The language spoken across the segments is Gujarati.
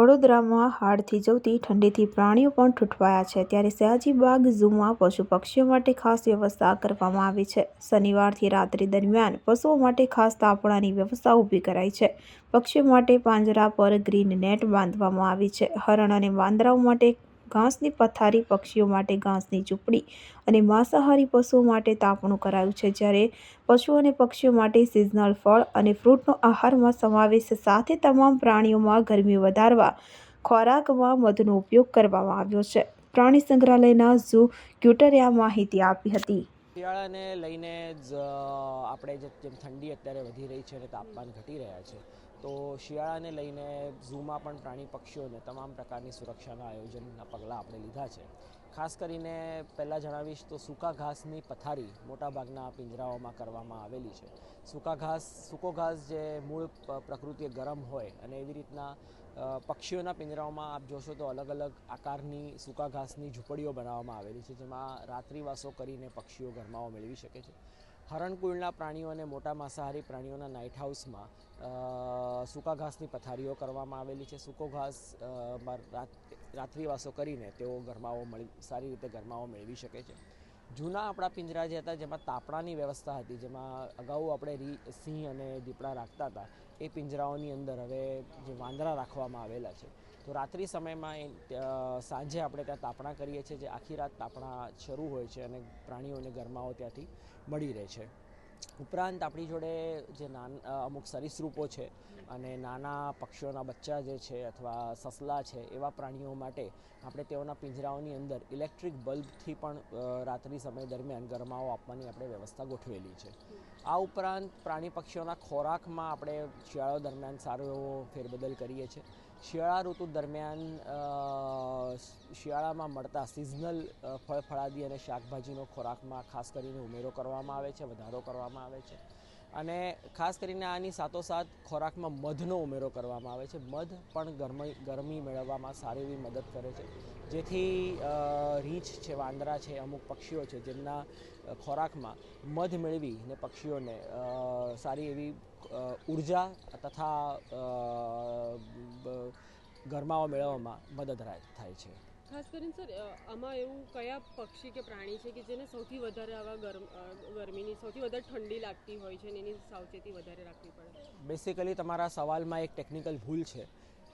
વડોદરામાં હાડથી જવતી ઠંડીથી પ્રાણીઓ પણ ઠૂંઠવાયા છે. ત્યારે સયાજીબાગ ઝૂમાં પશુ પક્ષીઓ માટે ખાસ વ્યવસ્થા કરવામાં આવી છે. શનિવારથી રાત્રિ દરમિયાન પશુઓ માટે ખાસ તાપણાની વ્યવસ્થા ઊભી કરાઈ છે. પક્ષીઓ માટે પાંજરા પર ગ્રીન નેટ બાંધવામાં આવી છે. હરણ અને વાંદરાઓ માટે ઘાસની પથારી પક્ષીઓ માટે ઘાસની ઝૂંપડી અને માંસાહારી પશુઓ માટે તાપણું કરાયું છે. જ્યારે પશુઓ અને પક્ષીઓ માટે સિઝનલ ફળ અને ફ્રૂટનો આહારમાં સમાવેશ સાથે તમામ પ્રાણીઓમાં ગરમી વધારવા ખોરાકમાં મધનો ઉપયોગ કરવામાં આવ્યો છે. પ્રાણી સંગ્રહાલયના ઝૂ ક્યુટરે આ માહિતી આપી હતી. શિયાળાને લઈને જ આપણે જેમ ઠંડી અત્યારે વધી રહી છે અને તાપમાન ઘટી રહ્યા છે તો શિયાળાને લઈને ઝૂમાં પણ પ્રાણી પક્ષીઓને તમામ પ્રકારની સુરક્ષાના આયોજનના પગલાં આપણે લીધા છે. ખાસ કરીને પહેલાં જણાવીશ તો સૂકા ઘાસની પથારી મોટાભાગના પિંજરાઓમાં કરવામાં આવેલી છે. સૂકા ઘાસ, સૂકો ઘાસ જે મૂળ પ્રકૃતિ ગરમ હોય અને એવી રીતના પક્ષીઓના પિંજરાઓમાં આપ જોશો તો અલગ અલગ આકારની સૂકા ઘાસની ઝૂંપડીઓ બનાવવામાં આવેલી છે, જેમાં રાત્રિવાસો કરીને પક્ષીઓ ગરમાવો મેળવી શકે છે. હરણકુળના પ્રાણીઓ અને મોટા માંસાહારી પ્રાણીઓના નાઇટ હાઉસમાં સૂકા ઘાસની પથારીઓ કરવામાં આવેલી છે. સૂકો ઘાસ રાત- રાત્રિવાસો કરીને તેઓ ગરમાવો મળી, સારી રીતે ગરમાવો મેળવી શકે છે. જૂના આપણા પિંજરા જે હતા, જેમાં તાપણાની વ્યવસ્થા હતી, જેમાં અગાઉ આપણે રી, સિંહ અને દીપડા રાખતા હતા, એ પિંજરાઓની અંદર હવે જે વાંદરા રાખવામાં આવેલા છે. તો રાત્રિ સમયમાં સાંજે આપણે ત્યાં તાપણા કરીએ છીએ જે આખી રાત તાપણા શરૂ હોય છે અને પ્રાણીઓને ગરમાવો ત્યાંથી મળી રહે છે. ઉપરાંત આપણી જોડે જે નાન અમુક સરીસૃપો છે અને નાના પક્ષીઓના બચ્ચા જે છે અથવા સસલા છે એવા પ્રાણીઓ માટે આપણે તેઓના પિંજરાઓની અંદર ઇલેક્ટ્રિક બલ્બથી પણ રાત્રિ સમય દરમિયાન ગરમાવો આપવાની આપણે વ્યવસ્થા ગોઠવેલી છે. આ ઉપરાંત પ્રાણી પક્ષીઓના ખોરાકમાં આપણે શિયાળો દરમિયાન સારો એવો ફેરબદલ કરીએ છીએ. શિયાળા ઋતુ દરમિયાન શિયાળામાં મળતા સિઝનલ ફળ ફળાદી અને શાકભાજીનો ખોરાકમાં ખાસ કરીને ઉમેરો કરવામાં આવે છે, વધારો કરવામાં આવે છે. અને ખાસ કરીને આની સાથોસાથ ખોરાકમાં મધનો ઉમેરો કરવામાં આવે છે. મધ પણ ગરમી ગરમી મેળવવામાં સારી એવી મદદ કરે છે. જેથી રીંછ છે, વાંદરા છે, અમુક પક્ષીઓ છે, જેમના ખોરાકમાં મધ મેળવીને પક્ષીઓને સારી એવી ઊર્જા તથા ગરમાઓ મેળવવામાં મદદ થાય છે. ખાસ કરીને સર આમાં એવું કયા પક્ષી કે પ્રાણી છે કે જેને સૌથી વધારે આવા ગરમ ગરમીની સૌથી વધારે ઠંડી લાગતી હોય છે અને એની સાવચેતી વધારે રાખવી પડે? બેસિકલી તમારા સવાલમાં એક ટેકનિકલ ભૂલ છે.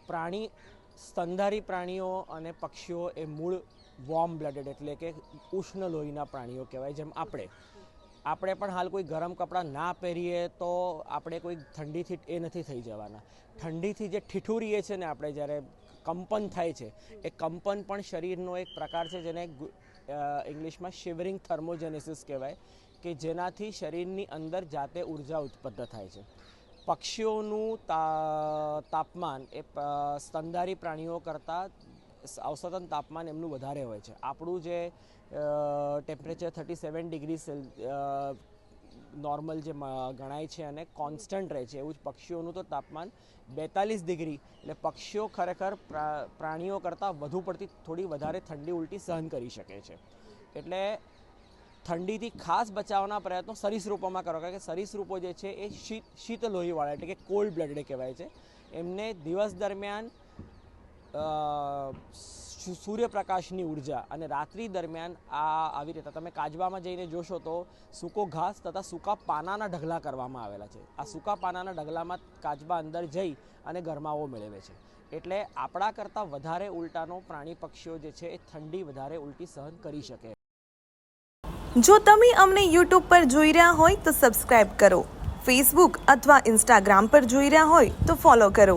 પ્રાણી, સ્તનધારી પ્રાણીઓ અને પક્ષીઓ એ મૂળ વોર્મ બ્લડેડ એટલે કે ઉષ્ણ લોહીના પ્રાણીઓ કહેવાય જેમ આપણે. આપણે પણ હાલ કોઈ ગરમ કપડાં ના પહેરીએ તો આપણે કોઈ ઠંડીથી એ નથી થઈ જવાના. ઠંડીથી જે ઠીઠુરીએ છે ને આપણે જ્યારે કંપન થાય છે. એ કંપન પણ શરીરનો એક પ્રકાર છે જેને ઇંગ્લિશમાં શિવરિંગ થર્મોજેનેસિસ કહેવાય, કે જેનાથી શરીરની અંદર જાતે ઊર્જા ઉત્પન્ન થાય છે. પક્ષીઓનું તાપમાન એ સ્તનધારી પ્રાણીઓ કરતાં અવસતન તાપમાન એમનું વધારે હોય છે. આપણું જે temperature thirty seven degree normal જે ગણાય છે અને કોન્સ્ટન્ટ રહે છે. એવું જ પક્ષીઓનું તો તાપમાન બેતાલીસ ડિગ્રી. એટલે પક્ષીઓ ખરેખર પ્રા- પ્રાણીઓ કરતાં વધુ પડતી થોડી વધારે ઠંડી ઉલટી સહન કરી શકે છે. એટલે ઠંડીથી ખાસ બચાવના પ્રયત્નો સરીસૃપોમાં કરો. કારણ કે સરીસૃપો જે છે એ શીત શીત લોહીવાળા એટલે કે કોલ્ડ બ્લડેડ કહેવાય છે. એમને દિવસ દરમિયાન સૂર્યપ્રકાશની ઊર્જા અને રાત્રિ દરમિયાન આ આવી રીતે, તમે કાજબામાં જઈને જોશો તો સૂકો ઘાસ તથા સૂકા પાનાના ઢગલા કરવામાં આવેલા છે. આ સૂકા પાનાના ઢગલામાં કાજબા અંદર જઈ અને ગરમાવો મેળવે છે. એટલે આપણા કરતાં વધારે ઉલટાનો પ્રાણી પક્ષીઓ જે છે એ ઠંડી વધારે ઉલટી સહન કરી શકે. જો તમે અમને યુટ્યુબ પર જોઈ રહ્યા હોય તો સબસ્ક્રાઇબ કરો. ફેસબુક અથવા ઇન્સ્ટાગ્રામ પર જોઈ રહ્યા હોય તો ફોલો કરો.